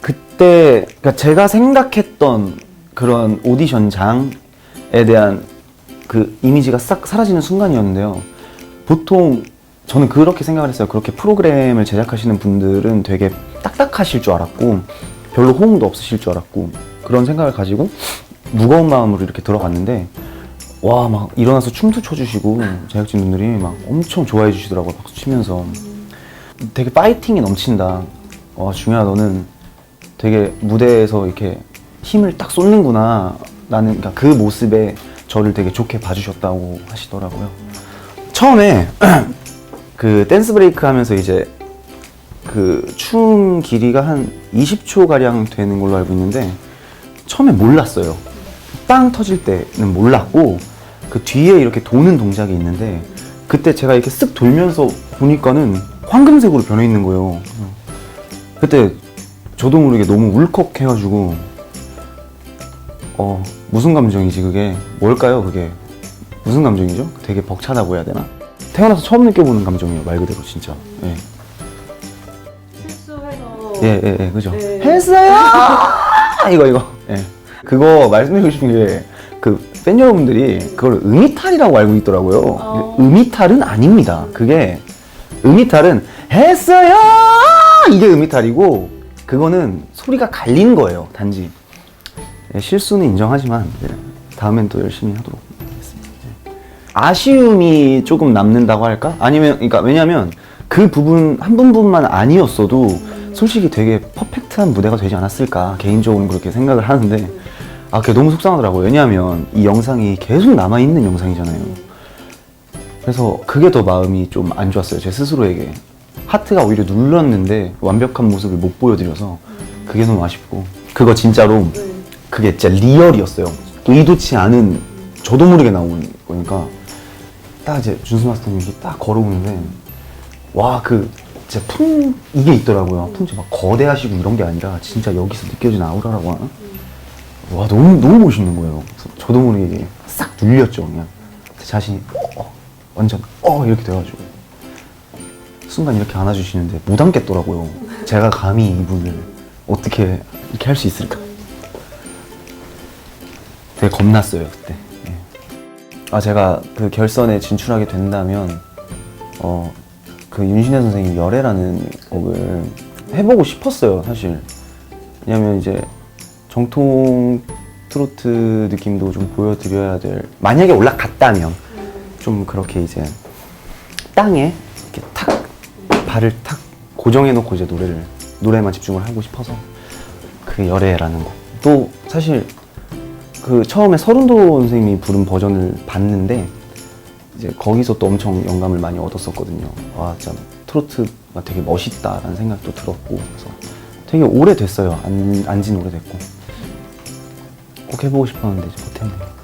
그때 그러니까 제가 생각했던 그런 오디션장에 대한 그 이미지가 싹 사라지는 순간이었는데요. 보통 저는 그렇게 생각을 했어요. 그렇게 프로그램을 제작하시는 분들은 되게 딱딱하실 줄 알았고 별로 호응도 없으실 줄 알았고 그런 생각을 가지고 무거운 마음으로 이렇게 들어갔는데 와 막 일어나서 춤도 춰주시고 제작진분들이 막 엄청 좋아해 주시더라고요. 박수 치면서 되게 파이팅이 넘친다. 와 중요하 너는 되게 무대에서 이렇게 힘을 딱 쏟는구나. 나는 그러니까 그 모습에 저를 되게 좋게 봐주셨다고 하시더라고요. 처음에 그 댄스 브레이크 하면서 이제 그 춤 길이가 한 20초 가량 되는 걸로 알고 있는데 처음에 몰랐어요. 빵 터질 때는 몰랐고 그 뒤에 이렇게 도는 동작이 있는데 그때 제가 이렇게 쓱 돌면서 보니까는 황금색으로 변해 있는 거예요. 그때 저도 모르게 너무 울컥해가지고 어 무슨 감정이지 그게 뭘까요 그게 무슨 감정이죠? 되게 벅차다고 해야 되나? 태어나서 처음 느껴보는 감정이에요 말 그대로 진짜. 예. 실수해서 예, 예, 예, 그죠. 네. 했어요! 이거, 이거. 예. 그거 말씀드리고 싶은 게, 그, 팬 여러분들이 그걸 음이탈이라고 알고 있더라고요. 어. 음이탈은 아닙니다. 그게, 음이탈은 했어요! 이게 음이탈이고, 그거는 소리가 갈린 거예요, 단지. 예, 실수는 인정하지만, 예, 다음엔 또 열심히 하도록 하겠습니다. 예. 아쉬움이 조금 남는다고 할까? 아니면, 그러니까, 왜냐면, 그 부분, 한 부분만 아니었어도, 솔직히 되게 퍼펙트한 무대가 되지 않았을까 개인적으로 그렇게 생각을 하는데 아 그게 너무 속상하더라고요 왜냐하면 이 영상이 계속 남아 있는 영상이잖아요 그래서 그게 더 마음이 좀 안 좋았어요 제 스스로에게 하트가 오히려 눌렀는데 완벽한 모습을 못 보여드려서 그게 너무 아쉽고 그거 진짜로 네. 그게 진짜 리얼이었어요 의도치 않은 저도 모르게 나온 거니까 딱 이제 준수 마스터님이 딱 걸어오는데 와 그 진짜 품 이게 있더라고요. 품 진짜 막 거대하시고 이런 게 아니라 진짜 여기서 느껴지는 아우라라고 하나? 와 너무 너무 멋있는 거예요. 저도 모르게 싹 눌렸죠 그냥 제 자신이 어, 완전 어 이렇게 돼가지고 순간 이렇게 안아주시는데 못 안겠더라고요. 제가 감히 이분을 어떻게 이렇게 할 수 있을까? 되게 겁났어요 그때. 예. 아 제가 그 결선에 진출하게 된다면 어 그 윤신혜 선생님 열애라는 곡을 해보고 싶었어요 사실 왜냐면 이제 정통 트로트 느낌도 좀 보여드려야 될 만약에 올라갔다면 좀 그렇게 이제 땅에 발을 탁 고정해놓고 이제 노래를 노래만 집중을 하고 싶어서 그 열애라는 곡 또 사실 그 처음에 서른도 선생님이 부른 버전을 봤는데 이제 거기서 또 엄청 영감을 많이 얻었었거든요. 와, 진짜 트로트가 되게 멋있다라는 생각도 들었고 그래서 되게 오래됐어요. 안, 안진 오래됐고 꼭 해보고 싶었는데 이제 못했네요.